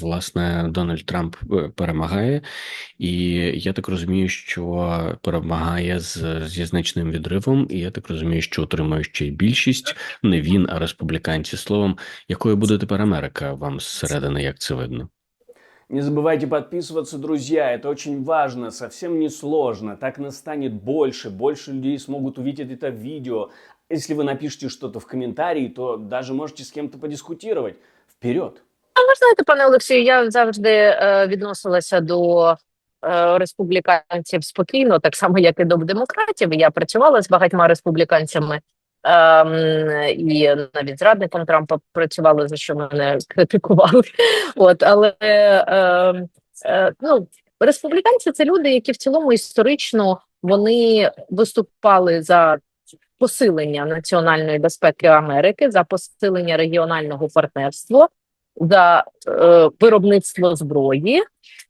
власне Дональд Трамп е, перемагає, і я так розумію, що перемагає з зі значним відривом, і я так розумію, що отримує ще й більшість. Не він, а республіканці. Словом, якою буде тепер Америка вам зсередини, як це видно? Не забывайте подписываться, друзья, это очень важно, совсем не сложно. Так нас станет больше, больше людей смогут увидеть это видео. Если вы напишите что-то в комментарии, то даже можете с кем-то подискутировать. Вперед! А ви знаєте, пане Олексію, я завжди е, відносилася до е, республіканців спокійно, так само як і до демократів. Я працювала з багатьма республіканцями. Ем, і навіть з радником Трампа працювали, за що мене критикували. От, але е, е, ну, республіканці це люди, які в цілому історично вони виступали за посилення національної безпеки Америки, за посилення регіонального партнерства, за е, виробництво зброї,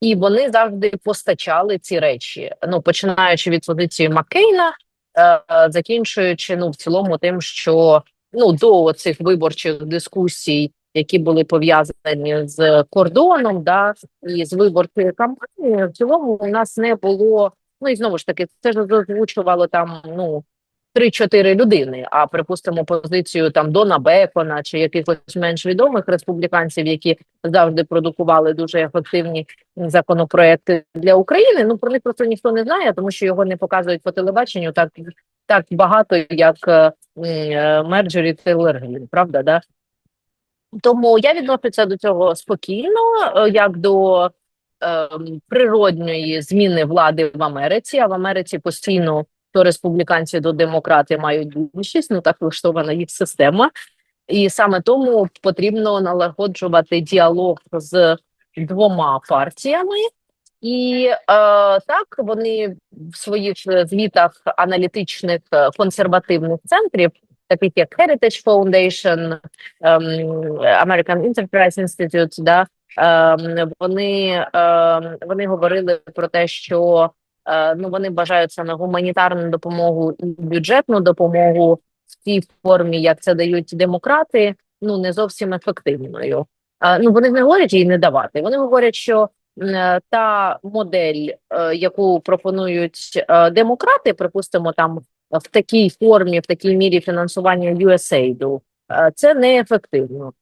і вони завжди постачали ці речі. Ну починаючи від позиції Маккейна, е, е, закінчуючи ну в цілому тим, що ну до цих виборчих дискусій. Які були пов'язані з кордоном, да і з виборчою кампанією, в цілому у нас не було. Ну і знову ж таки, це ж озвучувало там ну 3-4 людини. А припустимо позицію там Дона Бекона чи якихось менш відомих республіканців, які завжди продукували дуже ефективні законопроекти для України. Ну про них просто ніхто не знає, тому що його не показують по телебаченню так так багато, як е, е, Мерджері Тейлор правда, да? Тому я відношуся до цього спокійно, е, як до е, природньої зміни влади в Америці. А в Америці постійно то республіканці, то демократи мають більшість. Ну так влаштована їх система, і саме тому потрібно налагоджувати діалог з двома партіями. І е, так вони в своїх звітах аналітичних е, консервативних центрів, таких як Heritage Foundation, ем, American Enterprise Institute, да, ем, вони, ем, вони говорили про те, що е, ну вони бажають саме гуманітарну допомогу і бюджетну допомогу в тій формі, як це дають демократи, ну не зовсім ефективною. Е, ну вони не говорять її не давати. Вони говорять, що е, та модель, е, яку пропонують е, демократи, припустимо, там в такій формі, в такій мірі фінансування USAID, е, це неефективно.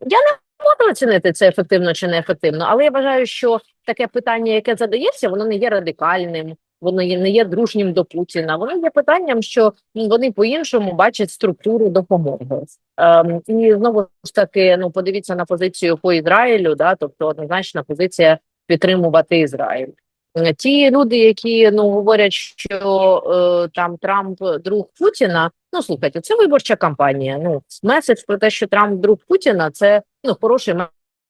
Я не можу оцінити це ефективно чи неефективно, але я вважаю, що таке питання, яке задається, воно не є радикальним, воно не є дружнім до Путіна. Воно є питанням, що вони по-іншому бачать структуру допомоги. Ем, і знову ж таки, ну подивіться на позицію по Ізраїлю, да, тобто однозначна позиція підтримувати Ізраїль. Е, Ті люди, які ну говорять, що е, там Трамп друг Путіна. Ну слухайте, це виборча кампанія. Ну меседж про те, що Трамп друг Путіна, це ну хороший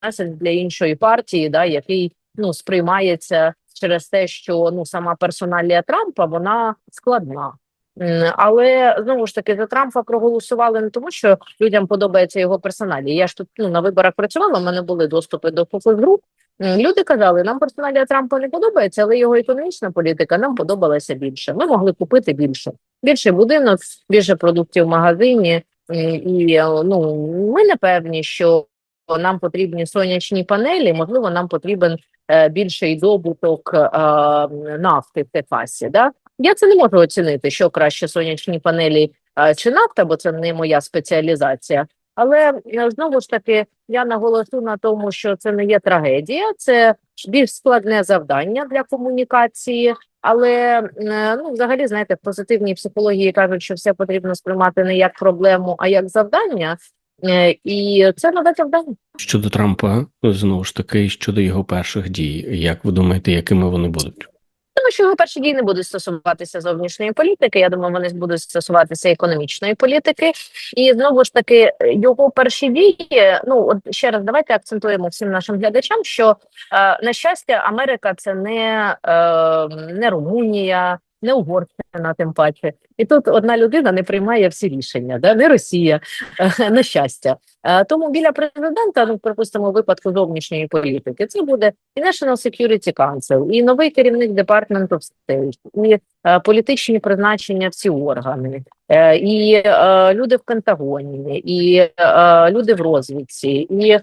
меседж для іншої партії, да, який ну сприймається через те, що ну сама персоналія Трампа вона складна. Але знову ж таки за Трампа проголосували не тому, що людям подобається його персоналі. Я ж тут ну на виборах працювала. в мене були доступи до фокус-груп. М, Люди казали, нам персоналія Трампа не подобається, але його економічна політика нам подобалася більше. Ми могли купити більше, більше будинок, більше продуктів в магазині. І е, ну ми не певні, що нам потрібні сонячні панелі. Можливо, нам потрібен е, більший добуток е, нафти в Техасі. Да? Я це не можу оцінити, що краще сонячні панелі чи нафта, бо це не моя спеціалізація. Але е, знову ж таки я наголошу на тому, що це не є трагедія, це більш складне завдання для комунікації. Але е, ну, взагалі, знаєте, в позитивній психології кажуть, що все потрібно сприймати не як проблему, а як завдання. Е, І це нове завдання. Щодо Трампа, знову ж таки, щодо його перших дій, як ви думаєте, якими вони будуть? Що його перші дії не будуть стосуватися зовнішньої політики. Я думаю, вони будуть стосуватися економічної політики. І знову ж таки, його перші дії. Ну от ще раз давайте акцентуємо всім нашим глядачам, що е, на щастя, Америка це не, е, не Румунія. Не Угорщина, тим паче, і тут одна людина не приймає всі рішення, да не Росія, е, на щастя. Е, Тому біля президента, ну припустимо, випадку зовнішньої політики, це буде і National Security Council, і новий керівник Department of State, і е, політичні призначення в ці органи, е, і люди в Пентагоні, і люди в розвідці, і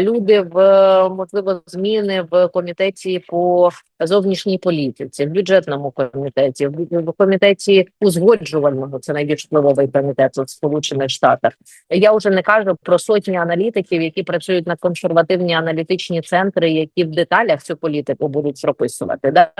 люди в можливо зміни в комітеті по зовнішній політиці, в бюджетному комітеті, в, комітеті узгоджувальному, це найбільш впливовий комітет в Сполучених Штатах. Я вже не кажу про сотні аналітиків, які працюють на консервативні аналітичні центри, які в деталях цю політику будуть прописувати. Да?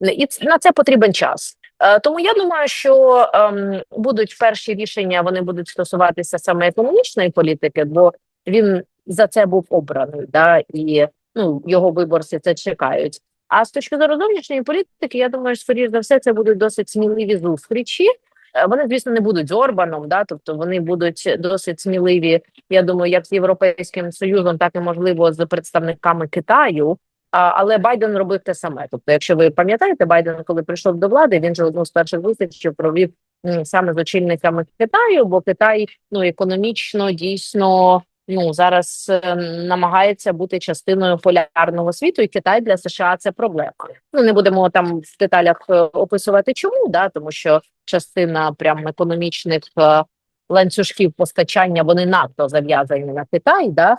І на це потрібен час. Е, Тому я думаю, що ем, будуть перші рішення, вони будуть стосуватися саме економічної політики, бо він за це був обраний, да, і ну його виборці це чекають. А з точки зору зовнішньої політики, я думаю, скоріш за все, це будуть досить сміливі зустрічі. Е, Вони, звісно, не будуть з Орбаном, да, тобто вони будуть досить сміливі. Я думаю, як з Європейським Союзом, так і можливо з представниками Китаю. А, але Байден робив те саме. Тобто, якщо ви пам'ятаєте, Байден, коли прийшов до влади, він же одну з перших зустрічей провів м, саме з очільниками Китаю, бо Китай ну економічно дійсно ну зараз е, намагається бути частиною полярного світу, і Китай для США це проблема. Ну не будемо там в деталях е, описувати, чому да, тому що частина прям економічних е, ланцюжків постачання вони надто зав'язані на Китай, да.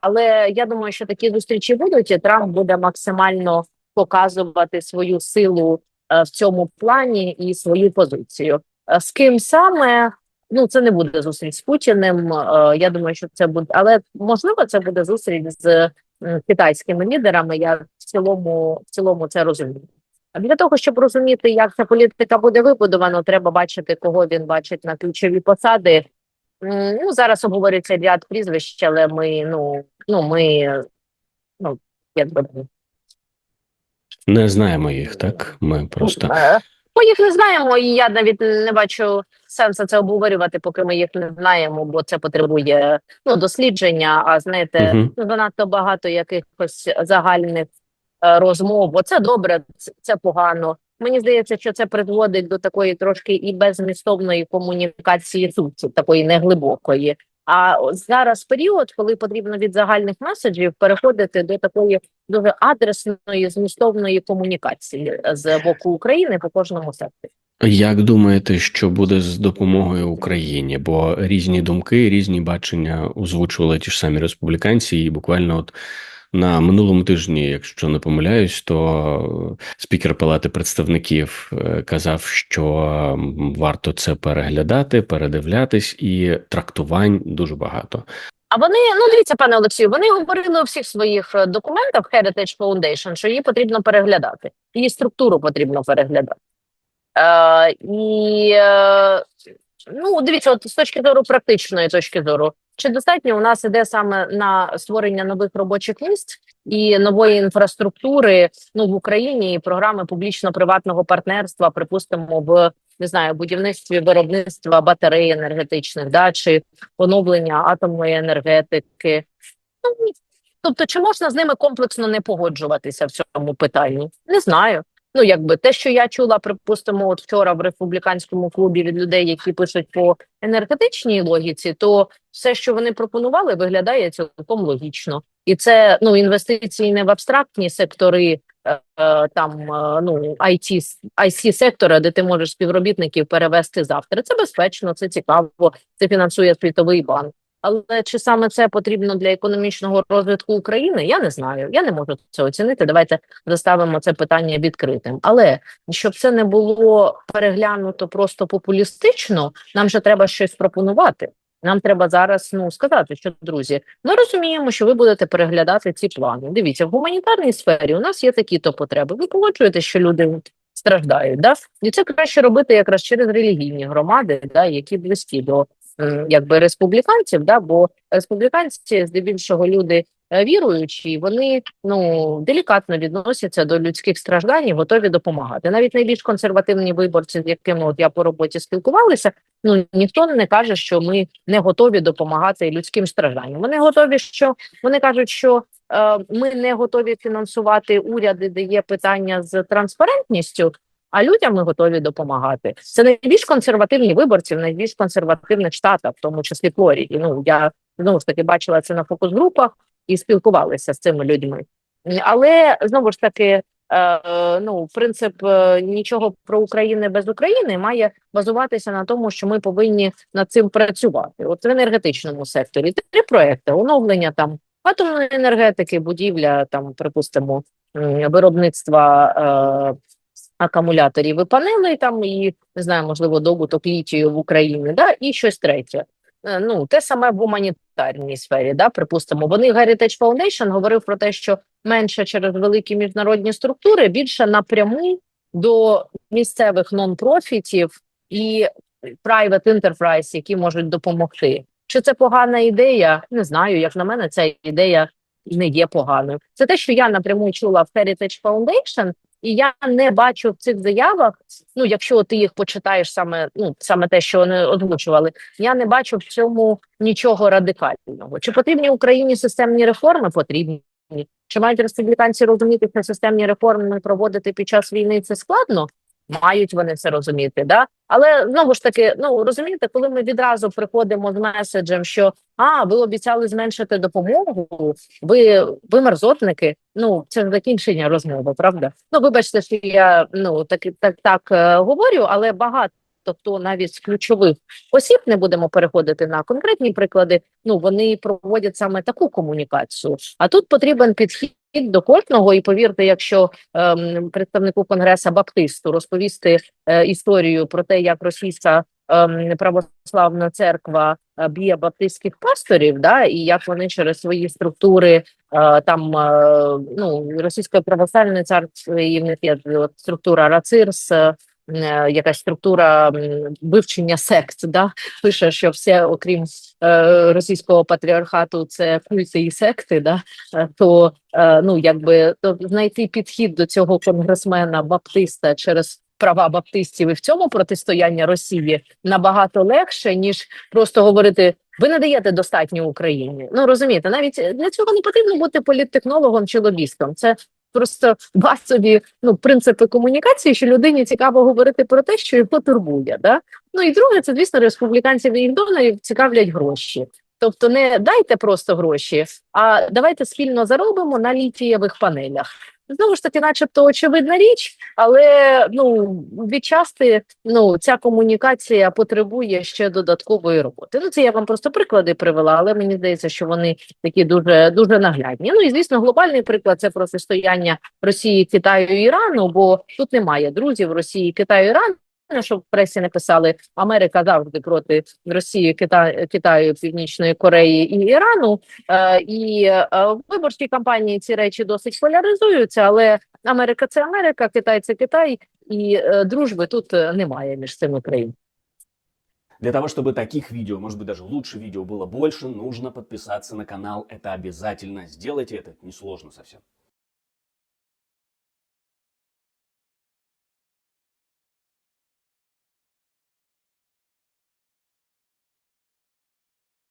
Але я думаю, що такі зустрічі будуть, і Трамп буде максимально показувати свою силу в цьому плані і свою позицію. З ким саме ну це не буде зустріч з Путіним. е, Я думаю, що це буде, але можливо, це буде зустріч з китайськими лідерами. Я в цілому в цілому це розумію. А для того, щоб розуміти, як ця політика буде вибудована, треба бачити, кого він бачить на ключові посади. Ну зараз обговорюється ряд прізвищ, але ми ну ну ми ну якби Не знаємо їх, так? Ми просто Е, Ми їх не знаємо, і я навіть не бачу сенсу це обговорювати, поки ми їх не знаємо, бо це потребує ну дослідження. А знаєте, ну занадто багато якихось загальних е, розмов. Бо це добре, це, погано. Мені здається, що це призводить до такої трошки і беззмістовної комунікації тут, такої неглибокої. А зараз період, коли потрібно від загальних меседжів переходити до такої дуже адресної змістовної комунікації з боку України по кожному секторі. Як думаєте, що буде з допомогою Україні? Бо різні думки, різні бачення озвучували ті ж самі республіканці, і буквально от на минулому тижні, якщо не помиляюсь, то спікер Палати представників е, казав, що варто це переглядати, передивлятись, і трактувань дуже багато. А вони, ну дивіться, пане Олексію, вони говорили у всіх своїх е, документах Heritage Foundation, що її потрібно переглядати, її структуру потрібно переглядати. Е, і е, ну, дивіться, от з точки зору практичної точки зору, чи достатньо у нас іде саме на створення нових робочих місць і нової інфраструктури ну в Україні і програми публічно-приватного партнерства, припустимо, в не знаю, будівництві виробництва батарей енергетичних, да, чи оновлення атомної енергетики. Ну, тобто, чи можна з ними комплексно не погоджуватися в цьому питанні? Не знаю. Ну, якби те, що я чула, припустимо, от вчора в республіканському клубі від людей, які пишуть по енергетичній логіці, то все, що вони пропонували, виглядає цілком логічно. І це ну інвестиції не в абстрактні сектори, е, е, там е, ну IT, IC сектора, де ти можеш співробітників перевести завтра. Це безпечно, це цікаво, це фінансує світовий банк. Але чи саме це потрібно для економічного розвитку України? Я не знаю. Я не можу це оцінити. Давайте заставимо це питання відкритим. Але щоб це не було переглянуто просто популістично, нам же треба щось пропонувати. Нам треба зараз ну сказати, що друзі, ми розуміємо, що ви будете переглядати ці плани. Дивіться, в гуманітарній сфері у нас є такі-то потреби. Ви погоджуєте, що люди страждають, да? і це краще робити якраз через релігійні громади, да, які близькі до якби республіканців, да, бо республіканці здебільшого люди е, віруючі, вони ну делікатно відносяться до людських страждань, і готові допомагати. Навіть найбільш консервативні виборці, з якими от я по роботі спілкувалися, ну ніхто не каже, що ми не готові допомагати людським стражданням. Вони готові, що вони кажуть, що е, ми не готові фінансувати уряди, де є питання з транспарентністю. А людям ми готові допомагати. Це найбільш консервативні виборці в найбільш консервативних штатах, в тому числі Флоріді. Ну я знову ж таки бачила це на фокус-групах і спілкувалися з цими людьми. Але знову ж таки, е, ну принцип е, нічого про Україну без України має базуватися на тому, що ми повинні над цим працювати. От в енергетичному секторі три проекти: оновлення там атомної енергетики, будівля там, припустимо, виробництва. Е, Акумуляторів і панелей там і не знаю, можливо, добуток літію в Україні, да, і щось третє. Е, Ну, те саме в гуманітарній сфері, да, припустимо. Вони Heritage Foundation говорив про те, що менше через великі міжнародні структури, більше напряму до місцевих нон-профітів і private enterprise, які можуть допомогти. Чи це погана ідея? Не знаю. Як на мене, ця ідея не є поганою. Це те, що я напряму чула в Heritage Foundation, і я не бачу в цих заявах. Ну, якщо ти їх почитаєш саме, ну саме те, що вони озвучували, я не бачу в цьому нічого радикального. Чи потрібні Україні системні реформи? Потрібні. Чи мають республіканці розуміти, що системні реформи проводити під час війни це складно? Мають вони це розуміти, да але знову ж таки, ну розумієте, коли ми відразу приходимо з меседжем, що а ви обіцяли зменшити допомогу, ви ви мерзотники. Ну це закінчення розмови, правда? Ну вибачте, що я ну так так так е, говорю, але багато хто навіть з ключових осіб не будемо переходити на конкретні приклади. Ну вони проводять саме таку комунікацію. А тут потрібен підхід до кожного, і повірте, якщо ем, представнику конгреса Баптисту розповісти е, історію про те, як російська ем, православна церква е, б'є баптистських пасторів, да, і як вони через свої структури е, там е, ну російської православної церкви і в них є от, структура Рацирс. Е, Якась структура вивчення сект, да пише, що все, окрім е, російського патріархату, це культи і секти, да е, то ну якби то знайти підхід до цього конгресмена Баптиста через права баптистів і в цьому протистояння Росії набагато легше, ніж просто говорити. Ви не даєте достатньо Україні. Ну розумієте, навіть для цього не потрібно бути політтехнологом чи лобістом. Це просто базові ну принципи комунікації, що людині цікаво говорити про те, що його турбує. Да? Ну і друге, це звісно, республіканців і їх донорів цікавлять гроші. Тобто не дайте просто гроші, а давайте спільно заробимо на літієвих панелях. Знову ж таки, начебто, очевидна річ, але ну відчасти ну ця комунікація потребує ще додаткової роботи. Ну це я вам просто приклади привела, але мені здається, що вони такі дуже дуже наглядні. Ну і звісно, глобальний приклад це протистояння Росії, Китаю Ірану, бо тут немає друзів Росії, Китаю, Ірану. Щоб в пресі не писали Америка завжди проти Росії, Кита... Китаю, Північної Кореї і Ірану. Е, і е, в виборчій кампанії ці речі досить поляризуються, але Америка це Америка, Китай це Китай, і е, дружби тут е, немає між цими країнами. Для того, чтобы таких видео, может быть даже лучше видео было больше, нужно подписаться на канал. Это обязательно. Сделайте это, несложно совсем.